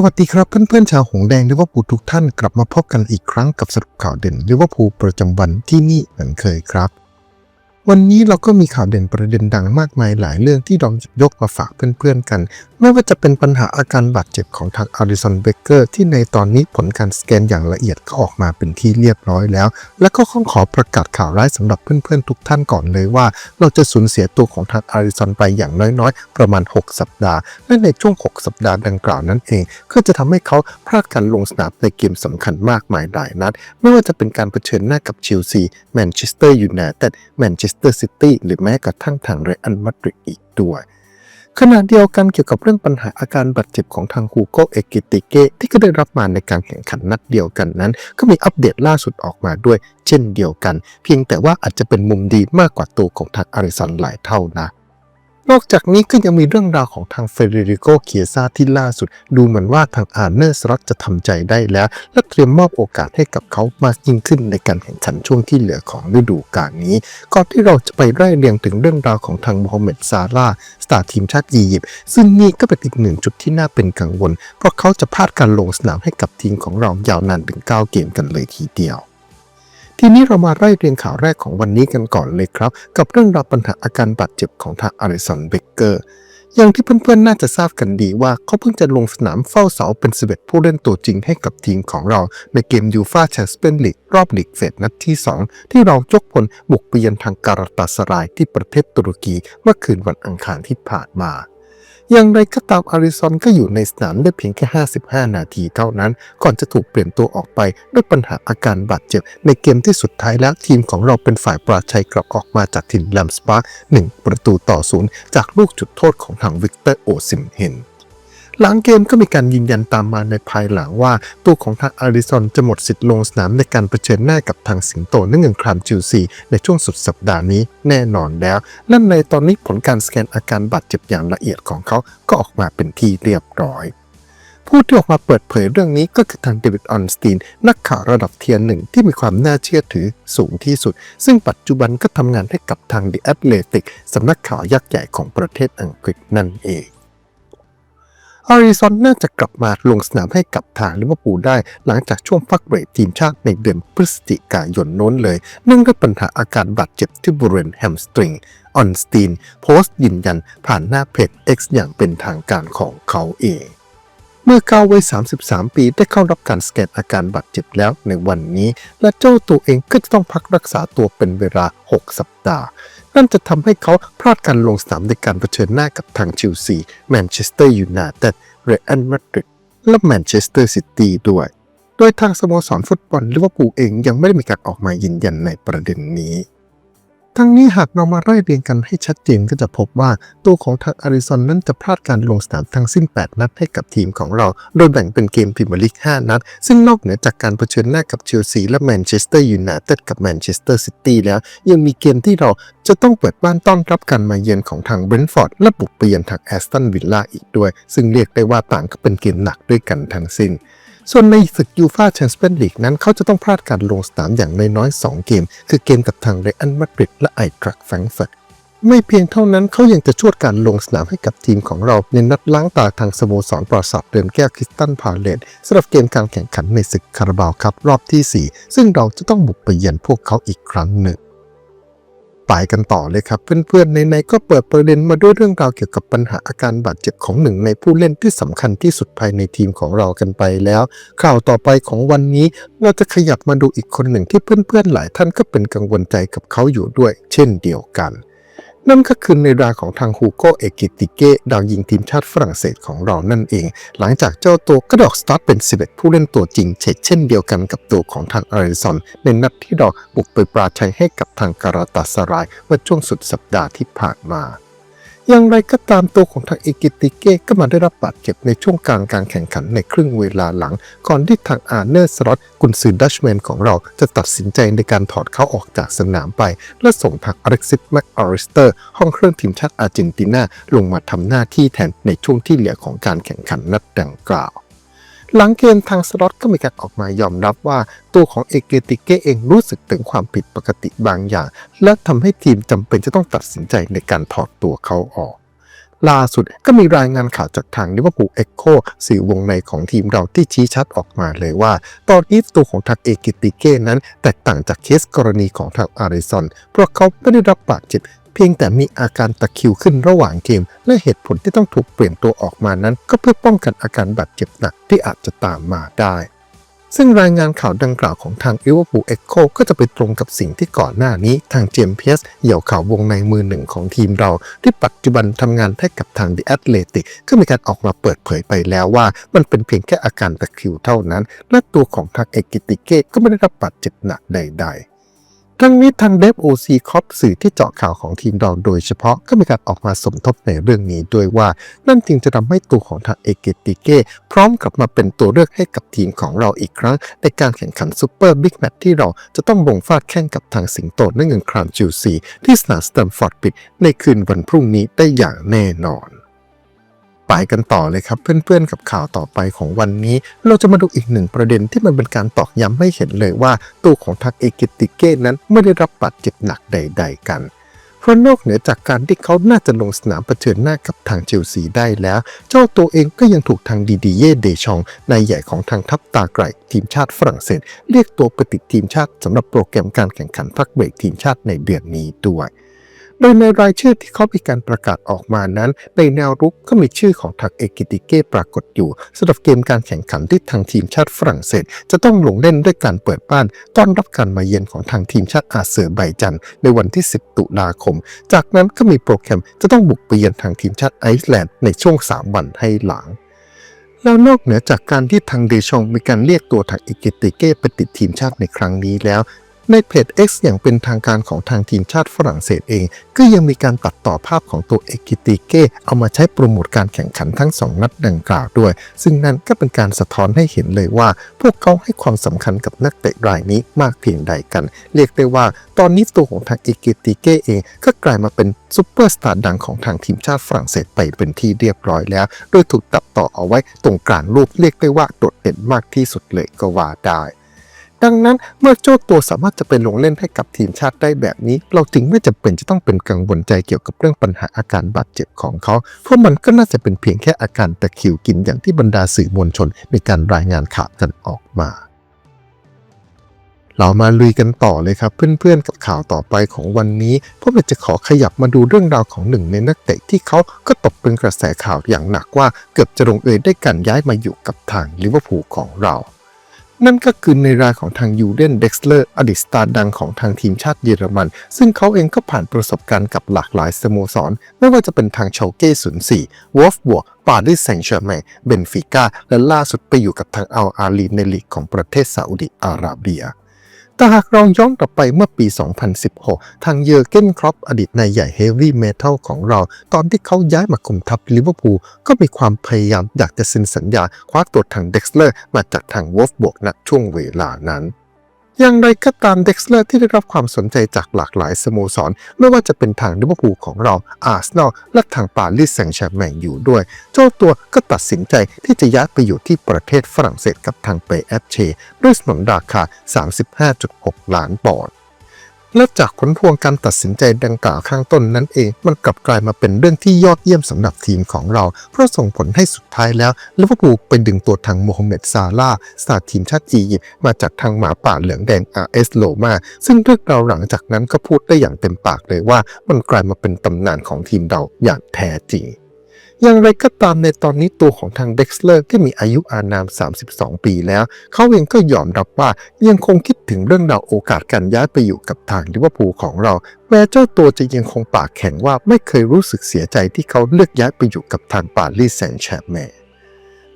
สวัสดีครับเพื่อนๆชาวหงแดงลิเวอร์พูลทุกท่านกลับมาพบกันอีกครั้งกับสรุปข่าวเด่นลิเวอร์พูลประจำวันที่นี่เหมือนเคยครับ วันนี้เราก็มีข่าวเด่นประเด็นดังมากมายหลายเรื่องที่เราจะยกมาฝากเพื่อนๆกัน ไม่ว่าจะเป็นปัญหาอาการบาดเจ็บของทางอาริสันเบเกอร์ที่ในตอนนี้ผลการสแกนอย่างละเอียดก็ออกมาเป็นที่เรียบร้อยแล้ว และก็ข้องขอประกาศข่าวร้ายสำหรับเพื่อนๆทุกท่านก่อนเลยว่า เราจะสูญเสียตัวของทางอาริสันไปอย่างน้อยๆ ประมาณ 6 สัปดาห์ และในช่วง 6 สัปดาห์ดังกล่าวนั้นเอง ก็จะทำให้เขาพลาดการลงสนามในเกมสำคัญมากมายหลายนัด ไม่ว่าจะเป็นการเผชิญหน้ากับเชลซีแมนเชสเตอร์ยูไนเต็ดแมนเชสเตอร์ซิตี้หรือแม้กระทั่งทางเรอัลมาดริดอีกด้วย ขณะเดียวกันเกี่ยวกับเรื่องปัญหาอาการบาดเจ็บของทางฮูโกเอกิติเกที่ก็ได้รับมาในการแข่งขันนัดเดียวกันนั้น ก็มีอัปเดตล่าสุดออกมาด้วย เช่นเดียวกัน เพียงแต่ว่าอาจจะเป็นมุมดีมากกว่าตัวของทางอาริสันหลายเท่านะ นอกจากนี้ก็ยังมีเรื่องราวของทางเฟเดริโกเคียซาที่ล่าสุด ดูเหมือนว่าทางอาร์เนอร์สล็อตจะทำใจได้แล้ว และเตรียมมอบโอกาสให้กับเขามากยิ่งขึ้นในการแข่งขันช่วงที่เหลือของฤดูกาลนี้ ก่อนที่เราจะไปไล่เรียงถึงเรื่องราวของทางโมฮัมเหม็ดซาร่าสตาร์ทีมชาติอียิปต์ซึ่งนี่ก็เป็นอีกหนึ่งจุดที่น่าเป็นกังวล เพราะเขาจะพลาดการลงสนามให้กับทีมของเรายาวนานถึง9เกมกันเลยทีเดียว ทีนี้เรามาไล่เรียงข่าวแรกของวันนี้กันก่อนเลยครับ กับเรื่องราวปัญหาอาการบาดเจ็บของทางอาริสันเบเกอร์อย่างที่เพื่อนๆ น่าจะทราบกันดีว่าเขาเพิ่งจะลงสนามเฝ้าเสาเป็น11ผู้เล่นตัวจริงให้กับทีมของเราในเกมยูฟาแชมเปี้ยนลีกรอบลีกเฟสนัดที่ 2 ที่เรายกพลบุกไปยือนทางการาตาสรายที่ประเทศตุรกีเมื่อคืนวันอังคารที่ผ่านมา อย่างไรก็ตามอาริซอนก็อยู่ในสนามได้เพียงแค่ 55 นาทีเท่านั้น ก่อนจะถูกเปลี่ยนตัวออกไปด้วยปัญหาอาการบาดเจ็บ ในเกมที่สุดท้ายแล้วทีมของเราเป็นฝ่ายปราชัยกลับออกมาจากถิ่นแลมสปาร์ก1ประตูต่อศูนย์จากลูกจุดโทษของทางวิกเตอร์โอซิมเฮน หลังเกมก็มีการยืนยันตามมาในภายหลังว่า ตัวของทางอาริซอนจะหมดสิทธิ์ลงสนามในการเผชิญหน้ากับทางสิงโตเนื่องครามจิวซีในช่วงสุดสัปดาห์นี้แน่นอนแล้ว และในตอนนี้ผลการสแกนอาการบาดเจ็บอย่างละเอียดของเขาก็ออกมาเป็นที่เรียบร้อยผู้ที่ออกมาเปิดเผยเรื่องนี้ก็คือทางเดวิดออนสตีน นักข่าวระดับเทียร์หนึ่งที่มีความน่าเชื่อถือสูงที่สุด ซึ่งปัจจุบันก็ทำงานให้กับทาง The Athletic สำนักข่าวยักษ์ใหญ่ของประเทศอังกฤษนั่นเอง อาริซอนน่าจะกลับมาลงสนามให้กับทางลิเวอร์พูลได้ หลังจากช่วงพักเบรกทีมชาติในเดือนพฤศจิกายนน้นเลย เนื่องด้วยปัญหาอาการบาดเจ็บที่บริเวณแฮมสตริงออนสตีนโพสต์ยืนยันผ่านหน้าเพจ X อย่างเป็นทางการของเขาเองเมื่อก้าววัย 33 ปีได้เข้ารับการสแกนอาการบาดเจ็บแล้วในวันนี้ และเจ้าตัวเองก็จะต้องพักรักษาตัวเป็นเวลา 6 สัปดาห์ นั่นจะทำให้เขาพลาดการลงสนามในการเผชิญหน้ากับทางเชลซีแมนเชสเตอร์ยูไนเต็ดเรอัลมาดริดและแมนเชสเตอร์ซิตี้ด้วย โดยทางสโมสรฟุตบอลลิเวอร์พูลเองยังไม่ได้มีการออกมายืนยันในประเด็นนี้ ทั้งนี้หากเรามาไล่เรียงกันให้ชัดเจนก็จะพบว่า ตัวของทางอาริซอนนั้นจะพลาดการลงสนามทั้งสิ้น 8 นัดให้กับทีมของเรา โดยแบ่งเป็นเกมพรีเมียร์ลีก 5 นัด ซึ่งนอกเหนือจากการเผชิญหน้ากับเชลซีและแมนเชสเตอร์ยูไนเต็ดกับแมนเชสเตอร์ซิตี้แล้ว ยังมีเกมที่เราจะต้องเปิดบ้านต้อนรับการมาเยือนของทางเบรนท์ฟอร์ดและบุกไปเยือนทางแอสตันวิลล่าอีกด้วย ซึ่งเรียกได้ว่าต่างก็เป็นเกมหนักด้วยกันทั้งสิ้น ส่วนในศึกยูฟาแชมเปี้ยนลีกนั้นเขาจะต้องพลาดการลงสนามอย่างน้อยๆ2เกม คือเกมกับทางเรอัลมาดริดและไอทรักแฟรงเฟิร์ตไม่เพียงเท่านั้นเขายังจะชวดการลงสนามให้กับทีมของเราในนัดล้างตาทางสโมสรปราสาทเดินแก้วคริสตันพาเลตสำหรับเกมการแข่งขันในศึกคาราบาวครับรอบที่ 4 ซึ่งเราจะต้องบุกไปเยือนพวกเขาอีกครั้งหนึ่ง ไปกันต่อเลยครับเพื่อนๆในๆก็เปิดประเด็นมาด้วยเรื่องราวเกี่ยวกับปัญหาอาการบาดเจ็บของหนึ่งในผู้เล่นที่สำคัญที่สุดภายในทีมของเรากันไปแล้ว ข่าวต่อไปของวันนี้เราจะขยับมาดูอีกคนหนึ่งที่เพื่อนๆหลายท่านก็เป็นกังวลใจกับเขาอยู่ด้วย เช่นเดียวกัน นั่นก็คือในราของทางฮูโกเอกิติเกดาวยิงทีมชาติฝรั่งเศสของเรานั่นเอง หลังจากเจ้าตัวกระดอกสตาร์ทเป็น 11 ผู้เล่นตัวจริงเช่นเช่นเดียวกันกับตัวของทางอาริซอนในนัดที่เราบุกไปปราชัยให้กับทางการาตาสรายเมื่อช่วงสุดสัปดาห์ที่ผ่านมา อย่างไรก็ตามตัวของทางเอกิติเก้ก็มาได้รับบาดเจ็บในช่วงกลางการแข่งขันในครึ่งเวลาหลัง ก่อนที่ทางอาร์เนอร์สล็อตกุนซือดัชแมนของเราจะตัดสินใจในการถอดเขาออกจากสนามไป และส่งทางอเล็กซิสแมคอาริสเตอร์ ห้องเครื่องทีมชาติอาร์เจนตินาลงมาทำหน้าที่แทนในช่วงที่เหลือของการแข่งขันนัดดังกล่าว หลังเกมทางสล็อตก็มีการออกมายอมรับว่าตัวของเอเกติเกเองรู้สึกถึงความผิดปกติบางอย่าง และทำให้ทีมจำเป็นจะต้องตัดสินใจในการถอดตัวเขาออกล่าสุดก็มีรายงานข่าวจากทางลิเวอร์พูลเอ็กโคสื่อวงในของทีมเราที่ชี้ชัดออกมาเลยว่า ตอนนี้ตัวของทางเอกิติเก้นั้น แตกต่างจากเคสกรณีของทางอาริซอนเพราะเขาไม่ได้รับบาดเจ็บ พียงแต่มีอาการตะคิวขึ้นระหว่างเกมและเหตุผลที่ต้องถูกเปลี่ยนตัวออกมานั้น ก็เพื่อป้องกันอาการบาดเจ็บหนักที่อาจจะตามมาได้ซึ่งรายงานข่าวดังกล่าวของทาง l ิ v ว r p พู l เอ็กโคก็จะไปตรงกับสิ่งที่ก่อนหน้านี้ทางเจมเพียสเหยี่ยวข่าววงในมือหนึ่งของทีมเรา ที่ปัจจุบันทำงานให้กับทาง The Athletic ก็มีการออกมาเปิดเผยไปแล้วว่า มันเป็นเพียงแค่อาการตะคริวเท่านั้น และตัวของทางเอกิติเกก็ไม่ได้รับบาดเจ็บหนักใด ๆ ทั้งนี้ทางเดฟโอซีคอปสื่อที่เจาะข่าวของทีมเราโดยเฉพาะก็มีการออกมาสมทบในเรื่องนี้ด้วยว่า นั่นจึงจะทำให้ตัวของทางเอเกติเก้พร้อมกลับมาเป็นตัวเลือกให้กับทีมของเราอีกครั้ง ในการแข่งขันซูเปอร์บิ๊กแมตช์ที่เราจะต้องลงฟาดแข่งกับทางสิงโตนั่นเงินครามจิวซีที่สนามสแตมฟอร์ดบิดในคืนวันพรุ่งนี้ได้อย่างแน่นอน ไปกันต่อเลยครับ เพื่อนๆกับข่าวต่อไปของวันนี้ เราจะมาดูอีกหนึ่งประเด็นที่มันเป็นการตอกย้ำให้เห็นเลยว่าตัวของทักเอกิติเก้นั้นไม่ได้รับบาดเจ็บหนักใด ๆ กันเพราะนอกเหนือจากการที่เขาน่าจะลงสนามเผชิญหน้ากับทางเชลซีได้แล้ว เจ้าตัวเองก็ยังถูกทางดีดีเย่เดชองนายใหญ่ของทางทัพตาไกรทีมชาติฝรั่งเศส เรียกตัวไปติดทีมชาติสำหรับโปรแกรมการแข่งขันพักเบรกทีมชาติในเดือนนี้ด้วย โดยในรายชื่อที่เขามีการประกาศออกมานั้น ในแนวรุกก็มีชื่อของทักเอกิติเก้ปรากฏอยู่สำหรับเกมการแข่งขันที่ทางทีมชาติฝรั่งเศส จะต้องลงเล่นด้วยการเปิดบ้าน ต้อนรับการมาเยือนของทางทีมชาติอาเซอร์ไบจันในวันที่ 10 ตุลาคม จากนั้นก็มีโปรแกรมจะต้องบุกไปเยือนทางทีมชาติไอซ์แลนด์ในช่วง 3 วันให้หลังแล้วนอกเหนือจากการที่ทางเดชองมีการเรียกตัวทางอิกิติเก้ไปติดทีมชาติในครั้งนี้แล้ว ในเพจ X อย่างเป็นทางการของทางทีมชาติฝรั่งเศสเอง ก็ยังมีการตัดต่อภาพของตัวเอกิติเก้เอามาใช้โปรโมทการแข่งขันทั้ง 2 นัดดังกล่าวด้วย ซึ่งนั่นก็เป็นการสะท้อนให้เห็นเลยว่า พวกเขาให้ความสำคัญกับนักเตะรายนี้มากเพียงใดกัน เรียกได้ว่า ตอนนี้ตัวของทางเอกิติเก้เอง ก็กลายมาเป็นซูเปอร์สตาร์ดังของทางทีมชาติฝรั่งเศสไปเป็นที่เรียบร้อยแล้ว โดยถูกตัดต่อเอาไว้ตรงกลางรูปเรียกได้ว่าโดดเด่นมากที่สุดเลยก็ว่าได้ ดังนั้นเมื่อเจ้าตัวสามารถจะไปลงเล่นให้กับทีมชาติได้แบบนี้ เราจึงไม่จำเป็นจะต้องเป็นกังวลใจเกี่ยวกับเรื่องปัญหาอาการบาดเจ็บของเขา เพราะมันก็น่าจะเป็นเพียงแค่อาการตะคิวกินอย่างที่บรรดาสื่อมวลชน มีการรายงานข่าวกันออกมาเรามาลุยกันต่อเลยครับเพื่อนๆกับข่าวต่อไปของวันนี้พวกเราจะขอขยับมาดูเรื่องราวของหนึ่งในนักเตะที่เขาก็ตกเป็นกระแสข่าวอย่างหนักว่า เกือบจะลงเอยได้การย้ายมาอยู่กับทางลิเวอร์พูลของเรา นั่นก็คือในรายของทางยูเดนเด็กสเลอร์อดีตสตาร์ดังของทางทีมชาติเยอรมัน ซึ่งเขาเองก็ผ่านประสบการณ์กับหลากหลายสโมสร ไม่ว่าจะเป็นทางเชลเก้04วอฟบวกปารีสแซงต์แชร์แมงเบนฟิก้าและล่าสุดไปอยู่กับทางอัลอาลีในลีกของประเทศซาอุดิอาระเบีย แต่หากเราย้อนกลับไปเมื่อปี 2016 ทางเยอร์เกนครอปอดีตนายใหญ่เฮฟวี่เมทัลของเรา ตอนที่เขาย้ายมาคุมทัพลิเวอร์พูลก็มีความพยายามอยากจะเซ็นสัญญาคว้าตัวทางเด็กซ์เลอร์มาจากทางวอฟบวกณช่วงเวลานั้น อย่างไรก็ตามเด็กซ์เลอร์ที่ได้รับความสนใจจากหลากหลายสโมสร ไม่ว่าจะเป็นทางลิเวอร์พูลของเราอาร์เซนอลและทางปารีสแซงต์แชร์แมงอยู่ด้วย เจ้าตัวก็ตัดสินใจที่จะย้ายไปอยู่ที่ประเทศฝรั่งเศสกับทางเปแอฟเชด้วยสนนราคา 35.6 ล้านปอนด์ และจากผลพวงการตัดสินใจดังกล่าวข้างต้นนั้นเอง มันกลับกลายมาเป็นเรื่องที่ยอดเยี่ยมสำหรับทีมของเรา เพราะส่งผลให้สุดท้ายแล้วลิเวอร์พูลไปดึงตัวทางโมฮัมเหม็ดซาลาสตาร์ทีมชาติอียิปต์มาจากทางหมาป่าเหลืองแดง RS โลมา ซึ่งเรื่องราวหลังจากนั้นก็พูดได้อย่างเต็มปากเลยว่ามันกลายมาเป็นตำนานของทีมเราอย่างแท้จริง อย่างไรก็ตามในตอนนี้ตัวของทางเด็กซ์เลอร์ที่มีอายุอานาม 32 ปีแล้ว เขาเองก็ยอมรับว่ายังคงคิดถึงเรื่องราวโอกาสการย้ายไปอยู่กับทางลิเวอร์พูลของเรา แม้เจ้าตัวจะยังคงปากแข็งว่าไม่เคยรู้สึกเสียใจที่เขาเลือกย้ายไปอยู่กับทางปารีสแซงต์แชร์แม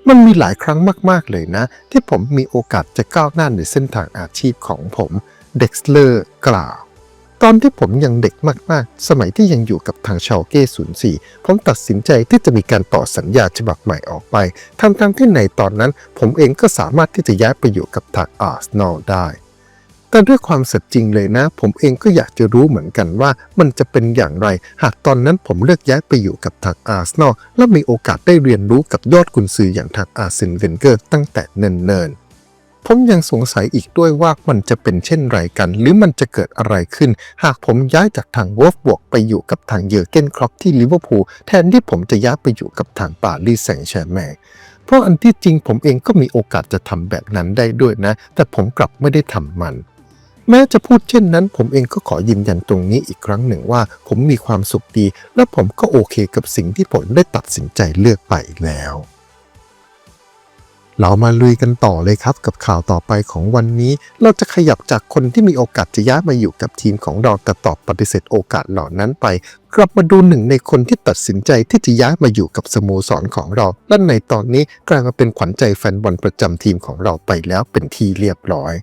มันมีหลายครั้งมากๆเลยนะ ที่ผมมีโอกาสจะก้าวหน้าในเส้นทางอาชีพของผม เด็กซ์เลอร์กล่าว ตอนที่ผมยังเด็กมากๆ สมัยที่ยังอยู่กับทางชาวเก้04ผมตัดสินใจที่จะมีการต่อสัญญาฉบับใหม่ออกไปทั้งๆที่ในตอนนั้น ผมเองก็สามารถที่จะย้ายไปอยู่กับทางอาร์เซนอลได้แต่ด้วยความสัตย์จริงเลยนะ ผมเองก็อยากจะรู้เหมือนกันว่ามันจะเป็นอย่างไร หากตอนนั้นผมเลือกย้ายไปอยู่กับทางอาร์เซนอลและมีโอกาสได้เรียนรู้กับยอดกุนซืออย่างทางอาร์เซนเวนเกอร์ตั้งแต่เนิ่นๆ ผมยังสงสัยอีกด้วยว่ามันจะเป็นเช่นไรกัน หรือมันจะเกิดอะไรขึ้น หากผมย้ายจากทางวอฟบวกไปอยู่กับทางเยอร์เกนคล็อปที่ลิเวอร์พูลแทนที่ผมจะย้ายไปอยู่กับทางปารีสแซงต์แชร์แมงเพราะอันที่จริงผมเองก็มีโอกาสจะทำแบบนั้นได้ด้วยนะ แต่ผมกลับไม่ได้ทำมันแม้จะพูดเช่นนั้น ผมเองก็ขอยืนยันตรงนี้อีกครั้งหนึ่งว่า ผมมีความสุขดี และผมก็โอเคกับสิ่งที่ผมได้ตัดสินใจเลือกไปแล้ว เรามาลุยกันต่อเลยครับกับข่าวต่อไปของวันนี้ เราจะขยับจากคนที่มีโอกาสจะย้ายมาอยู่กับทีมของเราแต่ตอบปฏิเสธโอกาสเหล่านั้นไป กลับมาดูหนึ่งในคนที่ตัดสินใจที่จะย้ายมาอยู่กับสโมสรของเรา และในตอนนี้กลายมาเป็นขวัญใจแฟนบอลประจำทีมของเราไปแล้วเป็นที่เรียบร้อย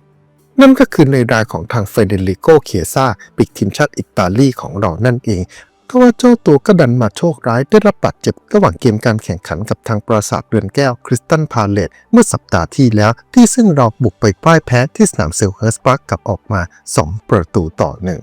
นั่นก็คือในรายของทางเฟเดริโก เคียซาปีกทีมชาติอิตาลีของเรานั่นเอง ทว่าเจ้าตัวก็ดันมาโชคร้ายได้รับบาดเจ็บระหว่างเกมการแข่งขันกับทางปราสาทเรือนแก้วคริสตันพาเลตเมื่อสัปดาห์ที่แล้วที่ซึ่งเราบุกไปป้ายแพ้ที่สนามเซลเฮิร์สปาร์กกลับออกมา 2 ประตูต่อหนึ่ง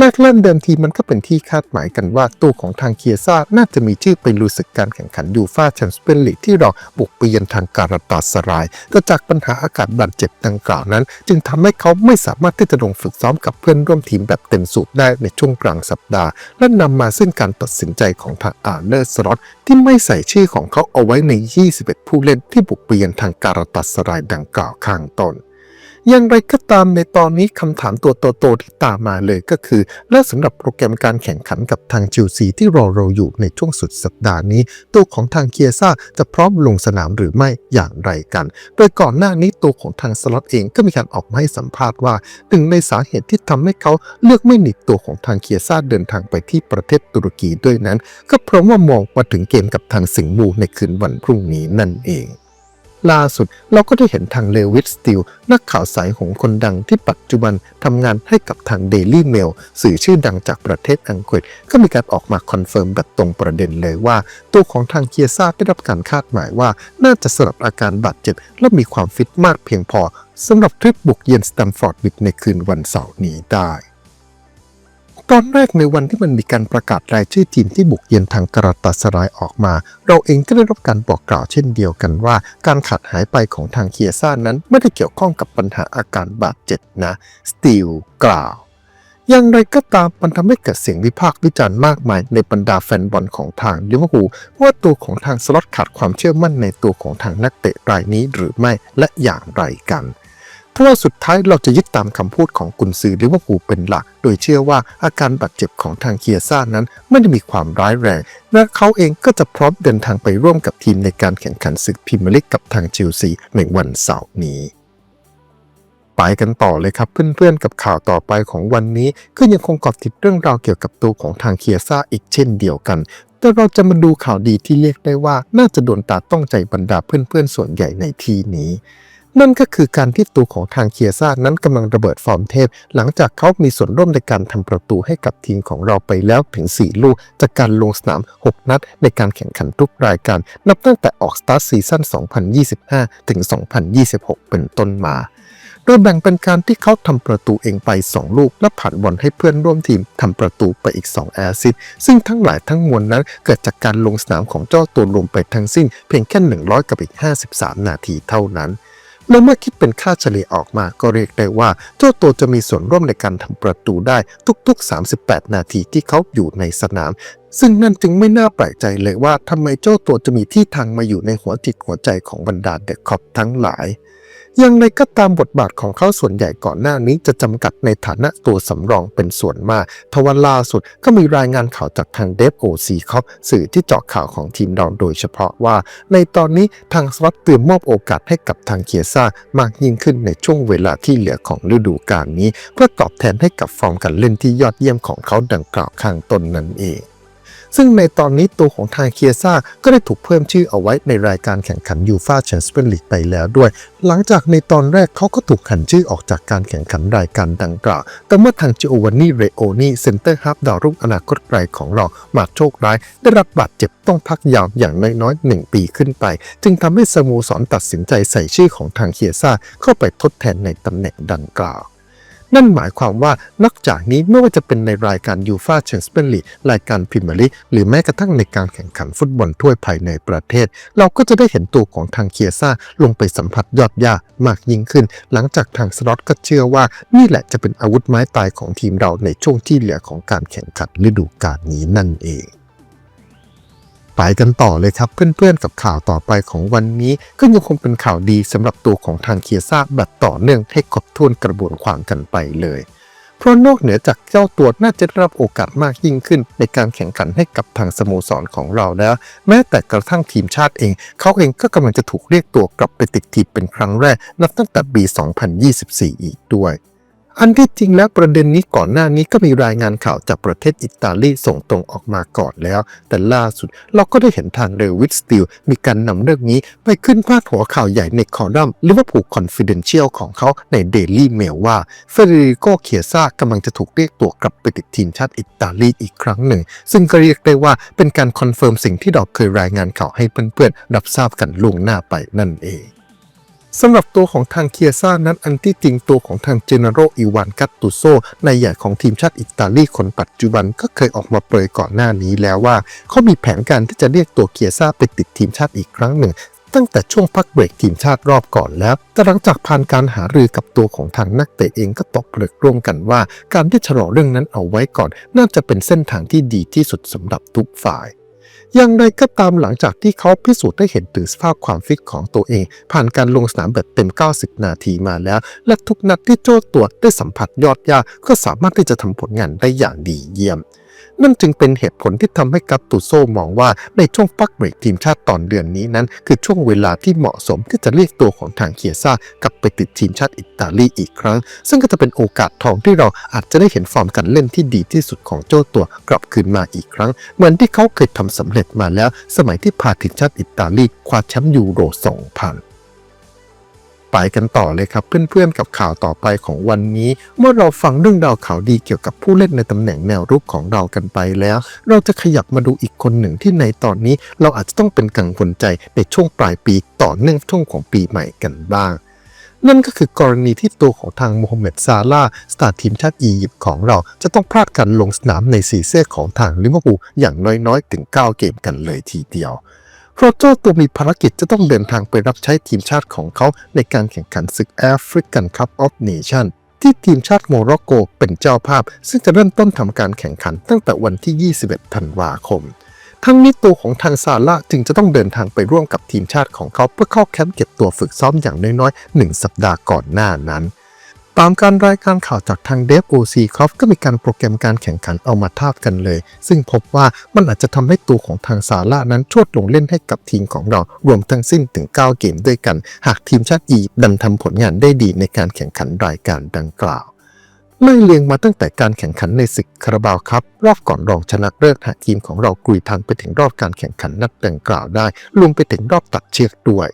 แรกเริ่มเดิมทีมันก็เป็นที่คาดหมายกันว่าตัวของทางเคียซ่าน่าจะมีชื่อไปลุยศึกการแข่งขันยูฟาแชมเปี้ยนลีกที่เราบุกไปยือนทางการตาสราย แต่จากปัญหาอากาศบาดเจ็บดังกล่าวนั้น จึงทำให้เขาไม่สามารถที่จะลงฝึกซ้อมกับเพื่อนร่วมทีมแบบเต็มสูบได้ในช่วงกลางสัปดาห์ และนำมาซึ่งการตัดสินใจของทางอาร์เนอร์สล็อตที่ไม่ใส่ชื่อของเขาเอาไว้ใน 21 ผู้เล่นที่บุกไปยือนทางการตาสรายดังกล่าวข้างต้น อย่างไรก็ตามในตอนนี้คำถามตัวโตๆที่ตามมาเลยก็คือ และสำหรับโปรแกรมการแข่งขันกับทางจิวซีที่รอเราอยู่ในช่วงสุดสัปดาห์นี้ ตัวของทางเคียซ่าจะพร้อมลงสนามหรือไม่อย่างไรกัน โดยก่อนหน้านี้ตัวของทางสล็อตเองก็มีการออกมาให้สัมภาษณ์ว่าหนึ่งในสาเหตุที่ทำให้เขาเลือกไม่หนีตัวของทางเคียซ่าเดินทางไปที่ประเทศตุรกีด้วยนั้น ก็เพราะว่ามองมาถึงเกมกับทางสิงห์บูในคืนวันพรุ่งนี้นั่นเอง ล่าสุดเราก็ได้เห็นทางเลวิสสติลนักข่าวสายหงคนดังที่ปัจจุบันทำงานให้กับทาง Daily Mail สื่อชื่อดังจากประเทศอังกฤษ ก็มีการออกมาคอนเฟิร์มแบบตรงประเด็นเลยว่า ตัวของทางเคียซ่าได้รับการคาดหมายว่า น่าจะสลับอาการบาดเจ็บ และมีความฟิตมากเพียงพอสำหรับทริปบุกเยือนสแตมฟอร์ดบิดในคืนวันเสาร์นี้ได้ ตอนแรกในวันที่มันมีการประกาศรายชื่อทีมที่บุกเยือนทางกราตาสรายออกมา เราเองก็ได้รับการบอกกล่าวเช่นเดียวกันว่า การขาดหายไปของทางเคียซ่านั้น ไม่ได้เกี่ยวข้องกับปัญหาอาการบาดเจ็บนะสตีลกล่าวอย่างไรก็ตามมันทำให้เกิดเสียงวิพากษ์วิจารณ์มากมายในบรรดาแฟนบอลของทางลิเวอร์พูลว่าตัวของทางสล็อตขาดความเชื่อมั่นในตัวของทางนักเตะรายนี้หรือไม่และอย่างไรกัน ทว่าสุดท้ายเราจะยึดตามคำพูดของกุนซือลิเวอร์พูลเป็นหลัก โดยเชื่อว่าอาการบาดเจ็บของทางเคียซ่านั้นไม่ได้มีความร้ายแรง และเขาเองก็จะพร้อมเดินทางไปร่วมกับทีมในการแข่งขันศึกพรีเมียร์ลีกกับทางเชลซีในวันเสาร์นี้ไปกันต่อเลยครับเพื่อนๆกับข่าวต่อไปของวันนี้ก็ยังคงเกาะติดเรื่องราวเกี่ยวกับตัวของทางเคียซ่าอีกเช่นเดียวกัน แต่เราจะมาดูข่าวดีที่เรียกได้ว่าน่าจะโดนตาต้องใจบรรดาเพื่อนๆส่วนใหญ่ในที่นี้ นั่นก็คือการที่ตัวของทางเคียซ่านั้นกำลังระเบิดฟอร์มเทพ หลังจากเขามีส่วนร่วมในการทำประตูให้กับทีมของเราไปแล้วถึง 4 ลูก จากการลงสนาม 6 นัด ในการแข่งขันทุกรายการ นับตั้งแต่ออกสตาร์ทซีซั่น 2025 ถึง 2026 เป็นต้นมาโดยแบ่งเป็นการที่เขาทำประตูเองไป 2 ลูก และผ่านบอลให้เพื่อนร่วมทีมทำประตูไปอีก 2 แอซิสซึ่งทั้งหลายทั้งมวลนั้นเกิดจากการลงสนามของเจ้าตัวรวมไปทั้งสิ้น เพียงแค่ 100 กับอีก 53 นาทีเท่านั้น และเมื่อคิดเป็นค่าเฉลี่ยออกมาก็เรียกได้ว่า เจ้าตัวจะมีส่วนร่วมในการทำประตูได้ทุก ๆ 38 นาทีที่เขาอยู่ในสนาม ซึ่งนั่นจึงไม่น่าแปลกใจเลยว่าทำไมเจ้าตัวจะมีที่ทางมาอยู่ในหัวจิตหัวใจของบรรดาเด็กคอบทั้งหลาย อย่างไรก็ตามบทบาทของเขาส่วนใหญ่ก่อนหน้านี้จะจำกัดในฐานะตัวสำรองเป็นส่วนมาก ทว่าล่าสุดก็มีรายงานข่าวจากทางเดฟโอซีคอปสื่อที่เจาะข่าวของทีมเราโดยเฉพาะว่า ในตอนนี้ทางสล็อตเตรียมมอบโอกาสให้กับทางเคียซ่ามากยิ่งขึ้นในช่วงเวลาที่เหลือของฤดูกาลนี้ เพื่อตอบแทนให้กับฟอร์มการเล่นที่ยอดเยี่ยมของเขาดังกล่าวข้างต้นนั่นเอง ซึ่งในตอนนี้ตัวของทางเคียซ่าก็ได้ถูกเพิ่มชื่อเอาไว้ในรายการแข่งขันยูฟาแชมเปี้ยนลีกไปแล้วด้วย หลังจากในตอนแรกเขาก็ถูกขันชื่อออกจากการแข่งขันรายการดังกล่าว แต่เมื่อทางจิโอวานนี่เรโอนี่เซนเตอร์ฮับดาวรุ่งอนาคตไกลของเรามาโชคร้าย ได้รับบาดเจ็บต้องพักยาวอย่างน้อยๆ 1 ปีขึ้นไป จึงทำให้สโมสรตัดสินใจใส่ชื่อของทางเคียซ่าเข้าไปทดแทนในตำแหน่งดังกล่าว นั่นหมายความว่านอกจากนี้ไม่ว่าจะเป็นในรายการยูฟาแชมเปี้ยนลีกรายการพรีเมียร์ลีกหรือแม้กระทั่งในการแข่งขันฟุตบอลถ้วยภายในประเทศ เราก็จะได้เห็นตัวของทางเคียซ่าลงไปสัมผัสยอดย่ามากยิ่งขึ้น หลังจากทางสล็อตก็เชื่อว่า นี่แหละจะเป็นอาวุธไม้ตายของทีมเราในช่วงที่เหลือของการแข่งขันฤดูกาลนี้นั่นเอง ไปกันต่อเลยครับเพื่อนๆกับข่าวต่อไปของวันนี้ ก็ยังคงเป็นข่าวดีสำหรับตัวของทางเคียซ่าแบบต่อเนื่องให้ครบถ้วนกระบวนความกันไปเลย เพราะนอกเหนือจากเจ้าตัวน่าจะได้รับโอกาสมากยิ่งขึ้น ในการแข่งขันให้กับทางสโมสรของเราแล้ว แม้แต่กระทั่งทีมชาติเอง เขาเองก็กำลังจะถูกเรียกตัวกลับไปติดทีมเป็นครั้งแรก นับตั้งแต่ปี 2024 อีกด้วย อันที่จริงแล้วประเด็นนี้ก่อนหน้านี้ก็มีรายงานข่าวจากประเทศอิตาลีส่งตรงออกมาก่อนแล้ว แต่ล่าสุดเราก็ได้เห็นทางเรวิสติลมีการนำเรื่องนี้ไปขึ้นพาดหัวข่าวใหญ่ในคอลัมน์ลิเวอร์พูลคอนฟิเดนเชียลของเขาในเดลี่เมลว่าเฟเดริโกเคียซ่ากำลังจะถูกเรียกตัวกลับไปติดทีมชาติอิตาลีอีกครั้งหนึ่ง ซึ่งก็เรียกได้ว่าเป็นการคอนเฟิร์มสิ่งที่เราเคยรายงานข่าวให้เพื่อนๆรับทราบกันล่วงหน้าไปนั่นเอง สำหรับตัวของทางเคียซ่านั้นอันที่จริงตัวของทางเจเนโรอีวานกัตตุโซในใหญ่ของทีมชาติอิตาลีคนปัจจุบันก็เคยออกมาเปรยก่อนหน้านี้แล้วว่า เขามีแผนการที่จะเรียกตัวเคียซ่าไปติดทีมชาติอีกครั้งหนึ่งตั้งแต่ช่วงพักเบรกทีมชาติรอบก่อนแล้ว แต่หลังจากผ่านการหารือกับตัวของทางนักเตะเองก็ตกผลึกร่วมกันว่า การที่ชะลอเรื่องนั้นเอาไว้ก่อน น่าจะเป็นเส้นทางที่ดีที่สุดสำหรับทุกฝ่าย อย่างไรก็ตามหลังจากที่เขาพิสูจน์ได้เห็นถึงสภาพความฟิตของตัวเอง ผ่านการลงสนามแบบเต็ม 90 นาทีมาแล้ว และทุกนัดที่โจ้ตัวได้สัมผัสยอดยาก็สามารถที่จะทำผลงานได้อย่างดีเยี่ยม นั่นจึงเป็นเหตุผลที่ทำให้กัปตุโซมองว่าในช่วงพักเบรกทีมชาติตอนเดือนนี้นั้น คือช่วงเวลาที่เหมาะสมที่จะเรียกตัวของทางเคียซ่ากลับไปติดทีมชาติอิตาลีอีกครั้ง ซึ่งก็จะเป็นโอกาสทองที่เราอาจจะได้เห็นฟอร์มการเล่นที่ดีที่สุดของเจ้าตัวกลับคืนมาอีกครั้ง เหมือนที่เขาเคยทำสำเร็จมาแล้ว สมัยที่พาทีมชาติอิตาลีคว้าแชมป์ยูโร 2000 ไปกันต่อเลยครับเพื่อนๆกับข่าวต่อไปของวันนี้ เมื่อเราฟังเรื่องราวข่าวดีเกี่ยวกับผู้เล่นในตำแหน่งแนวรุกของเรากันไปแล้ว เราจะขยับมาดูอีกคนหนึ่งที่ในตอนนี้ เราอาจจะต้องเป็นกังวลใจในช่วงปลายปีต่อเนื่องช่วงของปีใหม่กันบ้างนั่นก็คือกรณีที่ตัวของทางโมฮัมเหม็ดซาลาสตาร์ทีมชาติอียิปต์ของเรา จะต้องพลาดการลงสนามในสีเสื้อของทางลิเวอร์พูลอย่างน้อยๆ ถึง 9 เกมกันเลยทีเดียว เพราะเจ้าตัวมีภารกิจจะต้องเดินทางไปรับใช้ทีมชาติของเขาในการแข่งขันศึกแอฟริกันคัพออฟเนชั่นที่ทีมชาติโมร็อกโกเป็นเจ้าภาพ ซึ่งจะเริ่มต้นทำการแข่งขันตั้งแต่วันที่ 21 ธันวาคม ทั้งนี้ตัวของทางซาร่าจึงจะต้องเดินทางไปร่วมกับทีมชาติของเขาเพื่อเข้าแคมป์เก็บตัวฝึกซ้อมอย่างน้อยๆ 1 สัปดาห์ก่อนหน้านั้น ตามการรายการข่าวจากทางเดฟโอซีคอฟก็มีการโปรแกรมการแข่งขันเอามาทาบกันเลย ซึ่งพบว่ามันอาจจะทำให้ตัวของทางซาร่านั้นชวดลงเล่นให้กับทีมของเรา รวมทั้งสิ้นถึง 9 เกมด้วยกัน หากทีมชาติอียิปต์ดันทำผลงานได้ดีในการแข่งขันรายการดังกล่าวไล่เลียงมาตั้งแต่การแข่งขันในศึกคาราบาวครับ รอบก่อนรองชนะเลิศหากทีมของเรากลุยทางไปถึงรอบการแข่งขันนัดดังกล่าวได้รวมไปถึงรอบตัดเชือกด้วย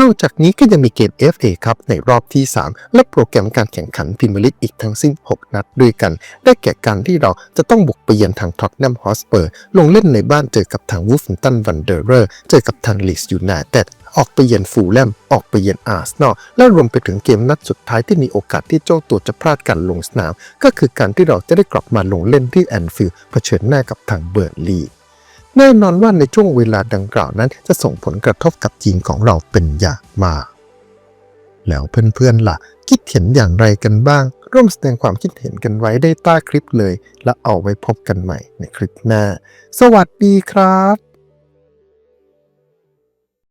นอกจากนี้ก็ยังมีเกม FA ครับในรอบที่ 3 และโปรแกรมการแข่งขันพรีเมียร์ลีกอีกทั้งสิ้น 6 นัดด้วยกัน ได้แก่การที่เราจะต้องบุกไปเยือนทางท็อตแนมฮอสเปอร์ ลงเล่นในบ้านเจอกับทางวูฟฟินตันวันเดอร์เรอร์เจอกับทางลีสยูไนเต็ดออกไปเยือนฟูลแลม ออกไปเยือนอาร์เซนอล และรวมไปถึงเกมนัดสุดท้ายที่มีโอกาสที่เจ้าตัวจะพลาดการลงสนาม ก็คือการที่เราจะได้กลับมาลงเล่นที่แอนฟิลด์เผชิญหน้ากับทางเบิร์นลีย์ แน่นอนว่าในช่วงเวลาดังกล่าวนั้น จะส่งผลกระทบกับจีนของเราเป็นอย่างมาก แล้วเพื่อนๆล่ะ คิดเห็นอย่างไรกันบ้าง ร่วมแสดงความคิดเห็นกันไว้ได้ใต้คลิปเลย แล้วเอาไว้พบกันใหม่ในคลิปหน้า สวัสดีครับ